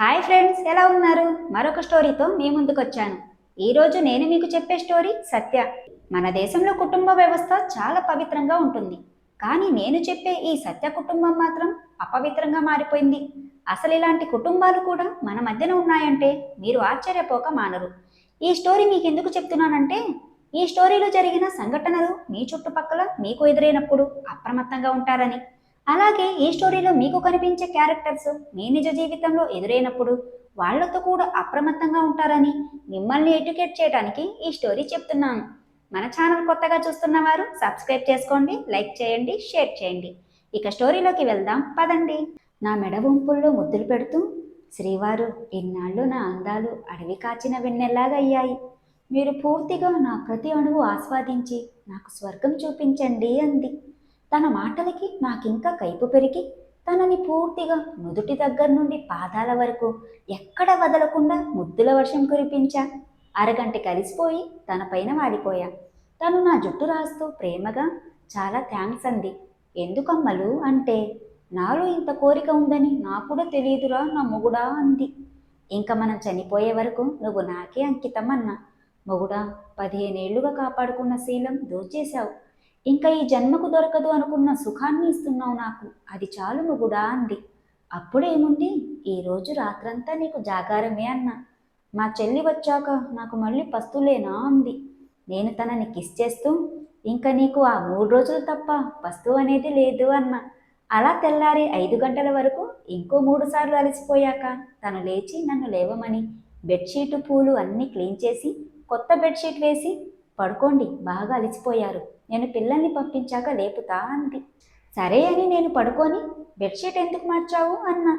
Hi friends ఎలా ఉన్నారు? మరొక స్టోరీతో మీ ముందుకు వచ్చాను ఈరోజు నేను మీకు చెప్పే స్టోరీ సత్య. మన దేశంలో కుటుంబ వ్యవస్థ చాలా పవిత్రంగా ఉంటుంది. కానీ నేను చెప్పే ఈ సత్య కుటుంబం మాత్రం అపవిత్రంగా మారిపోయింది. అసలు ఇలాంటి కుటుంబాలు కూడా మన మధ్యన ఉన్నాయంటే మీరు ఆశ్చర్యపోక మానరు. ఈ స్టోరీ మీకు ఎందుకు చెప్తున్నానంటే ఈ స్టోరీలో జరిగిన సంఘటనలు మీ చుట్టుపక్కల మీకు ఎదురైనప్పుడు అప్రమత్తంగా ఉంటారని. అలాగే ఈ స్టోరీలో మీకు కనిపించే క్యారెక్టర్స్ మీ నిజ జీవితంలో ఎదురైనప్పుడు వాళ్ళతో కూడా అప్రమత్తంగా ఉంటారని మిమ్మల్ని ఎడ్యుకేట్ చేయడానికి ఈ స్టోరీ చెప్తున్నాను. మన ఛానల్ కొత్తగా చూస్తున్న వారు సబ్స్క్రైబ్ చేసుకోండి లైక్ చేయండి షేర్ చేయండి. ఇక స్టోరీలోకి వెళ్దాం పదండి. నా మెడ వంపుల్లో ముద్దులు పెడుతూ శ్రీవారు ఇన్నాళ్ళు నా అందాలు అడవి కాచిన వెన్నెల్లాగా అయ్యాయి మీరు పూర్తిగా నా ప్రతి అణువు ఆస్వాదించి నాకు స్వర్గం చూపించండి అంది. తన మాటలకి నాకింకా కైపు పెరిగి తనని పూర్తిగా నుదుటి దగ్గర నుండి పాదాల వరకు ఎక్కడ వదలకుండా ముద్దుల వర్షం కురిపించా. అరగంట కలిసిపోయి తన పైన వాడిపోయా. తను నా జుట్టు రాస్తూ ప్రేమగా చాలా థ్యాంక్స్ అంది. ఎందుకమ్మలు అంటే నాలో ఇంత కోరిక ఉందని నాకు కూడా తెలియదురా నా మొగుడా అంది. ఇంకా మనం చనిపోయే వరకు నువ్వు నాకే అంకితం అన్నా మొగుడా పదిహేనేళ్ళుగా కాపాడుకున్న శీలం దోచేశావు. ఇంకా ఈ జన్మకు దొరకదు అనుకున్న సుఖాన్ని ఇస్తున్నావు నాకు. అది చాలు మొగుడా అంది. అప్పుడేముంది? ఈరోజు రాత్రంతా నీకు జాగారమే అన్నా. మా చెల్లి వచ్చాక నాకు మళ్ళీ పస్తులేనా అంది. నేను తనని కిస్ చేస్తూ ఇంకా నీకు ఆ మూడు రోజులు తప్ప పస్తు అనేది లేదు అన్నా. అలా తెల్లారి ఐదు గంటల వరకు ఇంకో మూడు సార్లు అలసిపోయాక తను లేచి నన్ను లేవమని బెడ్షీటు పూలు అన్నీ క్లీన్ చేసి కొత్త బెడ్షీట్ వేసి పడుకోండి బాగా అలసిపోయారు. నేను పిల్లల్ని పంపించాక లేపుతా అంది. సరే అని నేను పడుకొని బెడ్షీట్ ఎందుకు మార్చావు? అన్నా.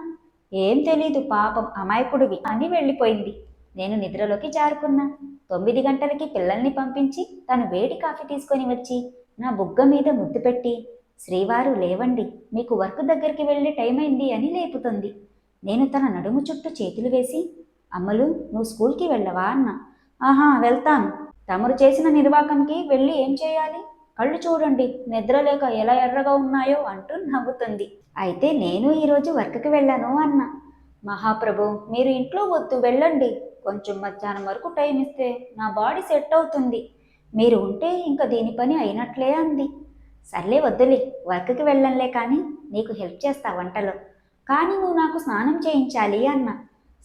ఏం తెలీదు పాపం అమాయకుడివి అని వెళ్ళిపోయింది. నేను నిద్రలోకి జారుకున్నా. తొమ్మిది గంటలకి పిల్లల్ని పంపించి తను వేడి కాఫీ తీసుకొని వచ్చి నా బుగ్గ మీద ముద్దు పెట్టి శ్రీవారు లేవండి. మీకు వర్క్ దగ్గరికి వెళ్ళే టైం అయింది అని లేపుతుంది. నేను తన నడుము చుట్టూ చేతులు వేసి అమ్మలు నువ్వు స్కూల్కి వెళ్ళవా? అన్న. ఆహా వెళ్తాను. తమరు చేసిన నిర్వాకంకి వెళ్ళి ఏం చేయాలి? కళ్ళు చూడండి నిద్రలేక ఎలా ఎర్రగా ఉన్నాయో అంటూ నవ్వుతుంది. అయితే నేను ఈరోజు వర్క్కి వెళ్ళాను అన్న. మహాప్రభు మీరు ఇంట్లో వద్దు వెళ్ళండి. కొంచెం మధ్యాహ్నం వరకు టైం ఇస్తే నా బాడీ సెట్ అవుతుంది. మీరు ఉంటే ఇంకా దీని పని అయినట్లే అంది. సర్లే వద్దులే వర్క్కి వెళ్ళంలే కానీ నీకు హెల్ప్ చేస్తా వంటలో. కానీ నువ్వు నాకు స్నానం చేయించాలి అన్న.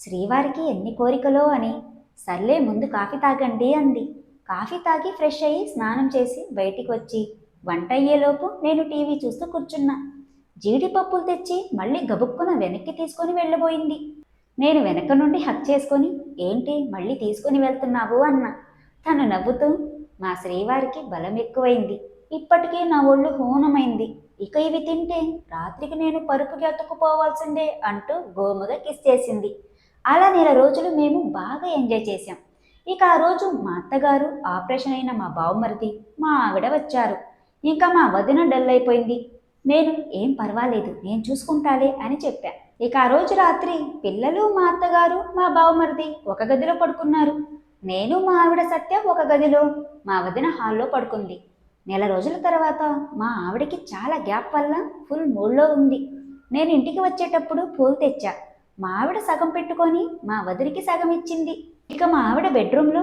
శ్రీవారికి ఎన్ని కోరికలో అని. సర్లే ముందు కాఫీ తాగండి అంది. కాఫీ తాగి ఫ్రెష్ అయ్యి స్నానం చేసి బయటికి వచ్చి వంట అయ్యేలోపు నేను టీవీ చూస్తూ కూర్చున్నా. జీడిపప్పులు తెచ్చి మళ్ళీ గబుక్కున వెనక్కి తీసుకొని వెళ్ళబోయింది. నేను వెనక నుండి హక్ చేసుకొని ఏంటి మళ్ళీ తీసుకొని వెళ్తున్నావు? అన్న. తను నవ్వుతూ మా శ్రీవారికి బలం ఎక్కువైంది. ఇప్పటికే నా ఒళ్ళు హూనమైంది. ఇక ఇవి తింటే రాత్రికి నేను పరుపుకి అతుక్కుపోవాల్సిందే అంటూ గోముగా కిస్ చేసింది. అలా నెల రోజులు మేము బాగా ఎంజాయ్ చేశాం. ఇక ఆ రోజు మా అత్తగారు ఆపరేషన్ అయిన మా బావమరిది మా ఆవిడ వచ్చారు. ఇంకా మా వదిన డల్ అయిపోయింది. నేను ఏం పర్వాలేదు నేను చూసుకుంటాలే అని చెప్పా. ఇక ఆ రోజు రాత్రి పిల్లలు మా అత్తగారు మా బావమరిది ఒక గదిలో పడుకున్నారు. నేను మా ఆవిడ సత్య ఒక గదిలో మా వదిన హాల్లో పడుకుంది. నెల రోజుల తర్వాత మా ఆవిడకి చాలా గ్యాప్ వల్ల ఫుల్ మూడ్లో ఉంది. నేను ఇంటికి వచ్చేటప్పుడు పూలు తెచ్చా. మా ఆవిడ సగం పెట్టుకొని మా వదినికి సగం ఇచ్చింది. ఇక మా ఆవిడ బెడ్రూమ్లో.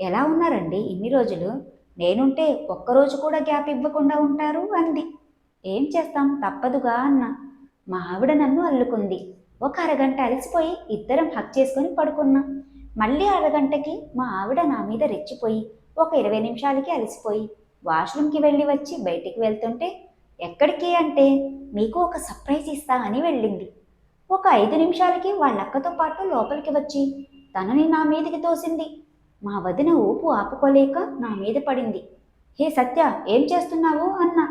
ఎలా ఉన్నారండి ఇన్ని రోజులు? నేనుంటే ఒక్కరోజు కూడా గ్యాప్ ఇవ్వకుండా ఉంటారు అంది. ఏం చేస్తాం? తప్పదుగా అన్న. మా ఆవిడ నన్ను అల్లుకుంది. ఒక అరగంట అలసిపోయి ఇద్దరం హక్ చేసుకొని పడుకున్నాం. మళ్ళీ అరగంటకి మా ఆవిడ నా మీద రెచ్చిపోయి ఒక ఇరవై నిమిషాలకి అలసిపోయి వాష్రూమ్కి వెళ్ళి వచ్చి బయటికి వెళ్తుంటే ఎక్కడికి అంటే మీకు ఒక సర్ప్రైజ్ ఇస్తా అని వెళ్ళింది. ఒక ఐదు నిమిషాలకి వాళ్ళక్కతో పాటు లోపలికి వచ్చి తనని నా మీదకి తోసింది. మా వదిన ఊపు ఆపుకోలేక నా మీద పడింది. హే సత్య ఏం చేస్తున్నావు? అన్న.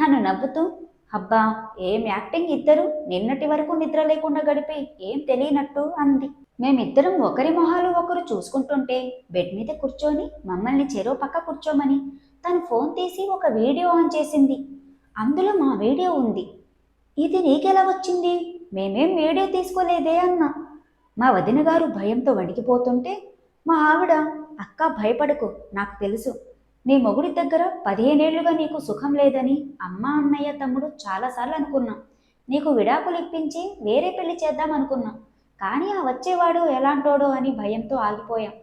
తను నవ్వుతూ అబ్బా ఏం యాక్టింగ్ ఇద్దరు? నిన్నటి వరకు నిద్ర లేకుండా గడిపి ఏం తెలియనట్టు అంది. మేమిద్దరం ఒకరి మొహాలు ఒకరు చూసుకుంటుంటే బెడ్ మీద కూర్చొని మమ్మల్ని చెరో పక్క కూర్చోమని తను ఫోన్ తీసి ఒక వీడియో ఆన్ చేసింది. అందులో మా వీడియో ఉంది. ఇది నీకెలా వచ్చింది? మేమేం వీడియో తీసుకోలేదే అన్నా. మా వదిన గారు భయంతో వణికిపోతుంటే మా ఆవిడ అక్క భయపడకు నాకు తెలుసు. నీ మొగుడి దగ్గర పదిహేనేళ్ళుగా నీకు సుఖం లేదని అమ్మ అన్నయ్య తమ్ముడు చాలాసార్లు అనుకున్నా. నీకు విడాకులు ఇప్పించి వేరే పెళ్ళి చేద్దాం అనుకున్నా. కానీ ఆ వచ్చేవాడు ఎలాంటోడో అని భయంతో ఆగిపోయాం.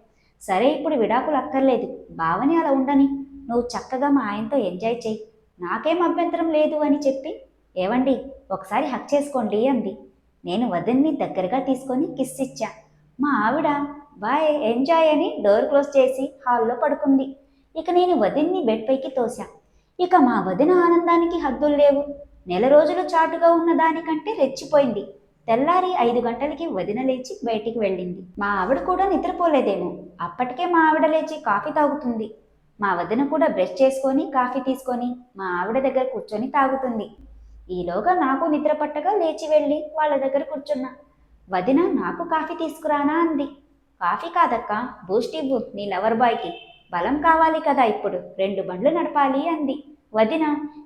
సరే ఇప్పుడు విడాకులు అక్కర్లేదు. బావని అలా ఉండని. నువ్వు చక్కగా మా ఆయనతో ఎంజాయ్ చేయి నాకేం అభ్యంతరం లేదు అని చెప్పి ఏవండి ఒకసారి హక్ చేసుకోండి అంది. నేను వదిన్ని దగ్గరగా తీసుకొని కిస్ ఇచ్చా. మా ఆవిడ బాయ్ ఎంజాయ్ అని డోర్ క్లోజ్ చేసి హాల్లో పడుకుంది. ఇక నేను వదిన్ని బెడ్ పైకి తోశా. ఇక మా వదిన ఆనందానికి హద్దులు లేవు. నెల రోజులు చాటుగా ఉన్న దానికంటే రెచ్చిపోయింది. తెల్లారి ఐదు గంటలకి వదిన లేచి బయటికి వెళ్ళింది. మా ఆవిడ కూడా నిద్రపోలేదేమో. అప్పటికే మా ఆవిడ లేచి కాఫీ తాగుతుంది. మా వదిన కూడా బ్రష్ చేసుకొని కాఫీ తీసుకొని మా ఆవిడ దగ్గర కూర్చొని తాగుతుంది. ఈలోగా నాకు నిద్ర పట్టగా లేచి వెళ్ళి వాళ్ళ దగ్గర కూర్చున్నా. వదిన నాకు కాఫీ తీసుకురానా అంది. కాఫీ కాదక్క బూస్ట్ ఇవ్వు నీ లవర్ బాయ్కి. బలం కావాలి కదా ఇప్పుడు రెండు బండ్లు నడపాలి అంది. వదిన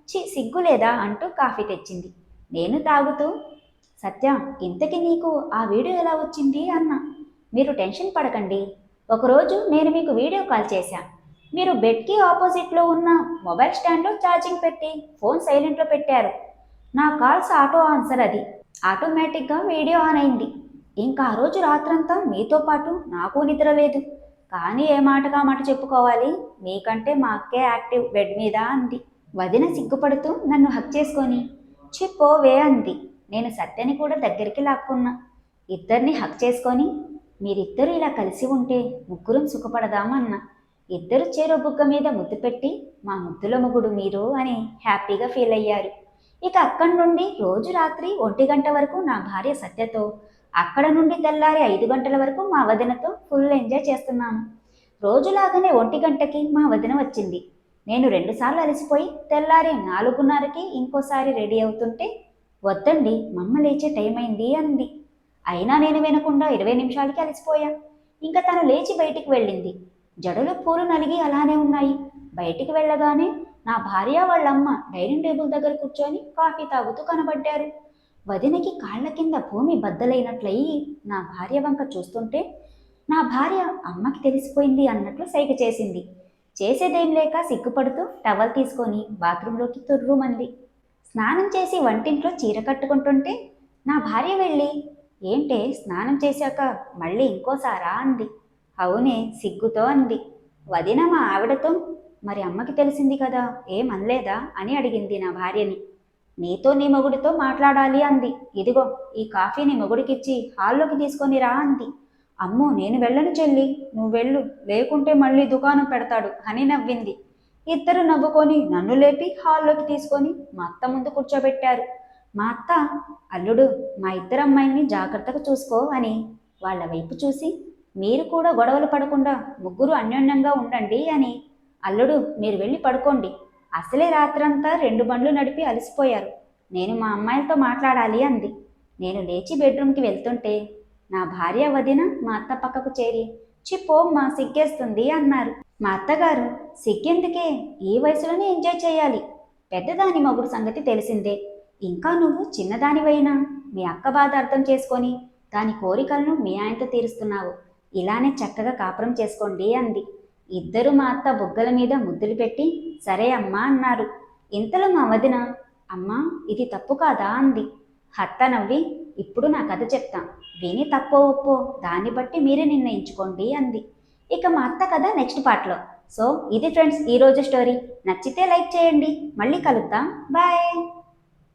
చి సిగ్గు లేదా అంటూ కాఫీ తెచ్చింది. నేను తాగుతూ సత్య ఇంతకి నీకు ఆ వీడియో ఎలా వచ్చింది అన్న. మీరు టెన్షన్ పడకండి. ఒకరోజు నేను మీకు వీడియో కాల్ చేశా. మీరు బెడ్కి ఆపోజిట్లో ఉన్న మొబైల్ స్టాండ్లో ఛార్జింగ్ పెట్టి ఫోన్ సైలెంట్లో పెట్టారు. నా కాల్స్ ఆటో ఆన్సర్ అది. ఆటోమేటిక్గా వీడియో ఆన్ అయింది. ఇంకా ఆ రోజు రాత్రంతా మీతో పాటు నాకు నిద్ర లేదు. కానీ ఏ మాటగా మాట చెప్పుకోవాలి? మీకంటే మా అక్కే యాక్టివ్ బెడ్ మీద అంది. వదిన సిగ్గుపడుతూ నన్ను హక్ చేసుకొని చెప్పోవే అంది. నేను సత్యని కూడా దగ్గరికి లాక్కున్నా. ఇద్దరిని హక్ చేసుకొని మీరిద్దరూ ఇలా కలిసి ఉంటే ముగ్గురం సుఖపడదామన్నా. ఇద్దరు చేరో బుగ్గ మీద ముద్దు పెట్టి మా ముద్దుల మొగుడు మీరు అని హ్యాపీగా ఫీల్ అయ్యారు. ఇక అక్కడి నుండి రోజు రాత్రి ఒంటి గంట వరకు నా భార్య సత్యతో అక్కడ నుండి తెల్లారి ఐదు గంటల వరకు మా వదినతో ఫుల్ ఎంజాయ్ చేస్తున్నాను రోజులాగానే ఒంటి గంటకి మా వదిన వచ్చింది. నేను రెండుసార్లు అలసిపోయి తెల్లారి నాలుగున్నరకి ఇంకోసారి రెడీ అవుతుంటే వద్దండి మమ్మ లేచే టైం అయింది అంది. అయినా నేను వినకుండా ఇరవై నిమిషాలకి అలసిపోయా. ఇంకా తను లేచి బయటికి వెళ్ళింది. జడలు పూలు నలిగి అలానే ఉన్నాయి. బయటికి వెళ్ళగానే నా భార్య వాళ్ళమ్మ డైనింగ్ టేబుల్ దగ్గర కూర్చొని కాఫీ తాగుతూ కనబడ్డారు. వదినకి కాళ్ళ కింద భూమి బద్దలైనట్లయి నా భార్య వంక చూస్తుంటే నా భార్య అమ్మకి తెలిసిపోయింది అన్నట్లు సైగ చేసింది. చేసేదేం లేక సిగ్గుపడుతూ టవల్ తీసుకొని బాత్రూంలోకి తుర్రుమంది. స్నానం చేసి వంటింట్లో చీర కట్టుకుంటుంటే నా భార్య వెళ్ళి ఏంటే స్నానం చేశాక మళ్ళీ ఇంకోసారా? అంది. అవునే సిగ్గుతో అంది. వదిన మా ఆవిడతో మరి అమ్మకి తెలిసింది కదా ఏమనలేదా అని అడిగింది నా భార్యని. నీతో నీ మొగుడితో మాట్లాడాలి అంది. ఇదిగో ఈ కాఫీ నీ మొగుడికిచ్చి హాల్లోకి తీసుకొని రా అంది. అమ్మో నేను వెళ్ళను చెల్లి నువ్వు వెళ్ళు లేకుంటే మళ్ళీ దుకాణం పెడతాడు అని నవ్వింది. ఇద్దరు నవ్వుకొని నన్ను లేపి హాల్లోకి తీసుకొని మా అత్త ముందు కూర్చోబెట్టారు. మా అత్త అల్లుడు మా ఇద్దరు అమ్మాయిని జాగ్రత్తగా చూసుకో అని వాళ్ళ వైపు చూసి మీరు కూడా గొడవలు పడకుండా ముగ్గురు అన్యోన్యంగా ఉండండి అని అల్లుడు మీరు వెళ్ళి పడుకోండి. అసలే రాత్రంతా రెండు బండ్లు నడిపి అలసిపోయారు. నేను మా అమ్మాయిలతో మాట్లాడాలి అంది. నేను లేచి బెడ్రూమ్కి వెళ్తుంటే నా భార్య వదిన మా అత్త పక్కకు చేరి చిప్పో మా సిగ్గేస్తుంది అన్నారు. మా అత్తగారు సిగ్గెందుకే? ఈ వయసులోనే ఎంజాయ్ చేయాలి. పెద్దదాని మగుడు సంగతి తెలిసిందే. ఇంకా నువ్వు చిన్నదానివైనా. మీ అక్క బాధ అర్థం చేసుకొని దాని కోరికలను మీ ఆయనతో తీరుస్తున్నావు. ఇలానే చక్కగా కాపురం చేసుకోండి అంది. ఇద్దరు మా అత్త బుగ్గల మీద ముద్దులు పెట్టి సరే అమ్మా అన్నారు. ఇంతలో మా వదిన? అమ్మా ఇది తప్పు కాదా? అంది. హత్త నవ్వి ఇప్పుడు నా కథ చెప్తా. విని తప్పో ఒప్పో దాన్ని బట్టి మీరే నిర్ణయించుకోండి అంది. ఇక మా అత్త కథ నెక్స్ట్ పార్ట్లో. సో ఇది ఫ్రెండ్స్ ఈరోజు స్టోరీ. నచ్చితే లైక్ చేయండి. మళ్ళీ కలుద్దాం. బాయ్!